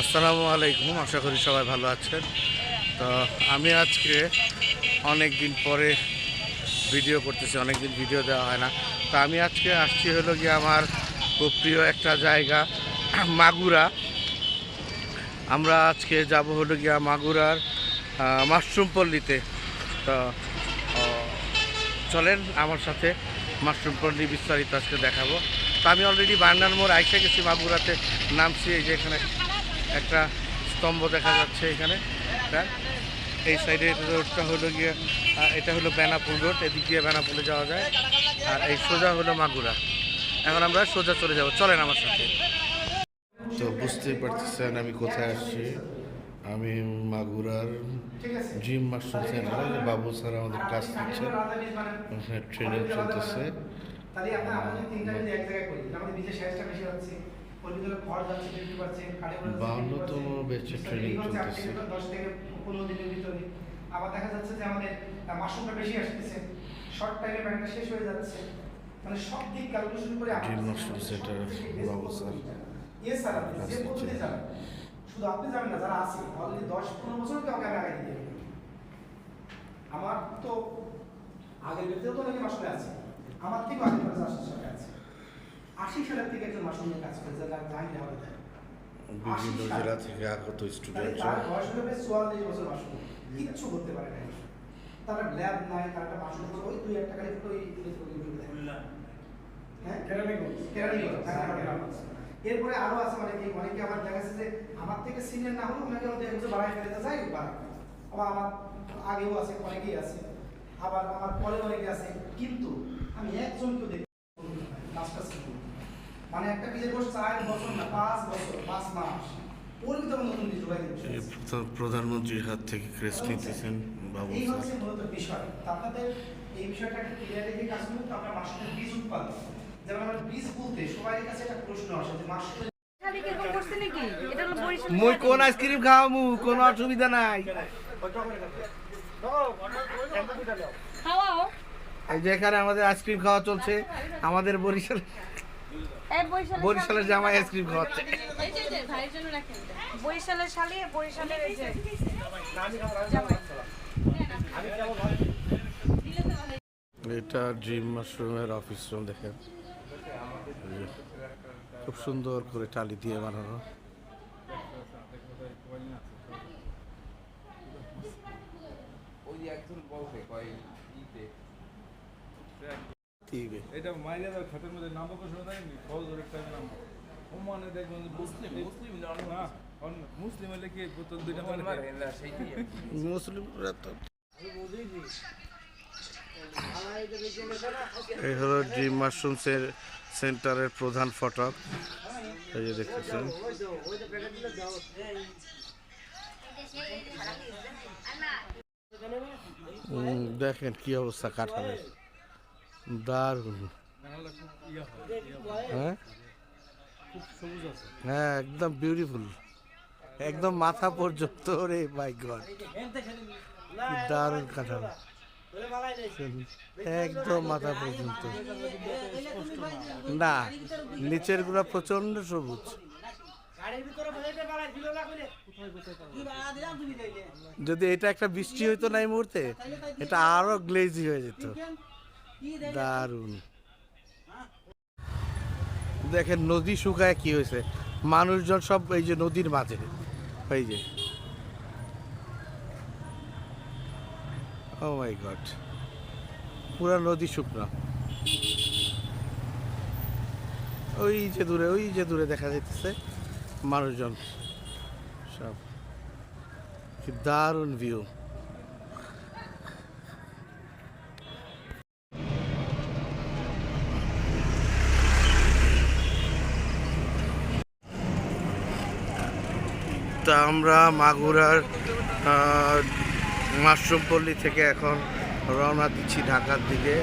আসসালামু আলাইকুম, আশা করি সবাই ভালো আছেন। তো আমি আজকে অনেক দিন পরে ভিডিও করতেছি, অনেক দিন ভিডিও দেওয়া হয় না। তো আমি আজকে আসছি হলো গিয়ে আমার খুব প্রিয় একটা জায়গা, মাগুরা। আমরা আজকে যাব হলো গিয়া মাগুরার মাশরুম পল্লীতে। তো চলেন আমার সাথে মাশরুম পল্লী বিস্তারিত আজকে দেখাবো। তো আমি অলরেডি বান্নার মোড় আইসে গেছি মাগুরাতে, নামছি এই যে এখানে একটা স্তম্ভ দেখা যাচ্ছে এখানে। হ্যাঁ এই সাইডে রোডটা হলো গিয়ে এটা হলো বেনাপুল রোড এদিক দিয়ে বেনাপুলে যাওয়া যায়। আর এই সোজা হলো মাগুরা। এখন আমরা সোজা চলে যাব। চলেন আমার সাথে। তো বুঝতেই পারতেছেন আমি কোথায় আসছি। আমি মাগুরার জিম মাস্টার সেন্টারে বাবু স্যার আমাদের ক্লাস নিচ্ছেন ওখানে ট্রেনিং চলতেছে। বাউন্নতম ব্যাচের ট্রেনিং চলতেছে। দশ থেকে পনেরো দিনের ভিতরে। আবার দেখা যাচ্ছে যে আমাদের মাশরুমটা বেশি আসতেছে। শর্ট টাইমে ব্যাংকটা শেষ হয়ে যাচ্ছে। মানে সব দিক ক্যালকুলেশন করে বাবু স্যার। আপনি যে আচ্ছা, পদ্ধতি। যাবেন। শুধু আপনি যাবেন না যারা আছে অলরেডি দশ পনেরো বছর কেউ আমি আগে দিয়ে আমার তো আগের ব্যক্তিও তো অনেকে মাসুমে আছে। আমার থেকে আগের আশি আছে। আশি সালের থেকে একজন মাসুম কাজ করেছে যার জাহির হবে বিভিন্ন জেলা থেকে আগত স্টুডেন্ট তার বয়স হলো বেশ চুয়াল্লিশ বছর মাসুম কিচ্ছু করতে পারে না তার ল্যাব নাই তার একটা মাসুম বছর ওই দুই একটা খালি ওই। এরপরে আরও আছে অনেকে অনেকে আমার দেখা যাচ্ছে যে আমার থেকে সিনিয়র না হলেও অনেকে আমাদের একটু বাড়াই ফেলতে যাই বাড়াই আবার আমার আগেও আছে অনেকেই আছে। আবার আমার পরে অনেকে আছে। কিন্তু আমি একজনকেও দেখি মানে চার বছর না পাঁচ বছর পাঁচ মাস। প্রধানমন্ত্রীর হাত থেকে ক্রেস্ট নিতেছেন বাবু এই হচ্ছে মূলত বিষয়। আপনাদের এই বিষয়টা ক্লিয়ার রেখে কাজ করুন আমরা মাসরুমের বীজ উৎপাদন যেমন আমরা বীজ বলতে সবার কাছে একটা প্রশ্ন আসে যে মাসরুমের খালি কীরকম করছে নাকি? এটা হলো বরিশাল মুই কোন আইসক্রিম খাওয়ামু কোনো অসুবিধা নাই। খাওয়াও। এই যে এখানে আমাদের আইসক্রিম খাওয়া চলছে আমাদের বরিশাল বরিশালের জামাই আইসক্রিম খাওয়াচ্ছে। বরিশালের শালি বরিশালের এই যে এটা ড্রিম মাশরুমের অফিস রুম দেখেন। খুব সুন্দর করে টালি দিয়ে বানানো। ওই একজন বলছে কয় এটা মাইরে দাও খাতের মধ্যে ফল ধরে টাইম মানে দেখবেন মুসলিম মুসলিম না না মুসলিম হলে কি বোতল দুইটা মারে। মুসলিমরা তো এই হলো ড্রিম মাশরুম সেন্টারের প্রধান ফটক। এই যে দেখতেছেন। উম, দেখেন কি অবস্থা কাঁঠালের দারুণ। হ্যাঁ? হ্যাঁ একদম বিউটিফুল একদম মাথা পর্যন্ত রে মাই গড দারুণ কাঁঠাল। একদম মাথা পর্যন্ত। না, নিচেরগুলা প্রচণ্ড সবুজ। যদি এটা একটা বৃষ্টি হইতো না এই মুহূর্তে, এটা আরও গ্লেজি হয়ে যেত। দারুণ। দেখেন নদী শুকায় কি হয়েছে? মানুষজন সব এই যে নদীর মাঝে। এই যে। ও মাই গড পুরা নদী শুকনো। ওই যে দূরে, ওই যে দূরে দেখা যাইতেছে মানুষজন সব। দারুণ ভিউ তা আমরা মাগুরার মাশরুমপল্লি থেকে এখন রওনা দিচ্ছি ঢাকার দিকে।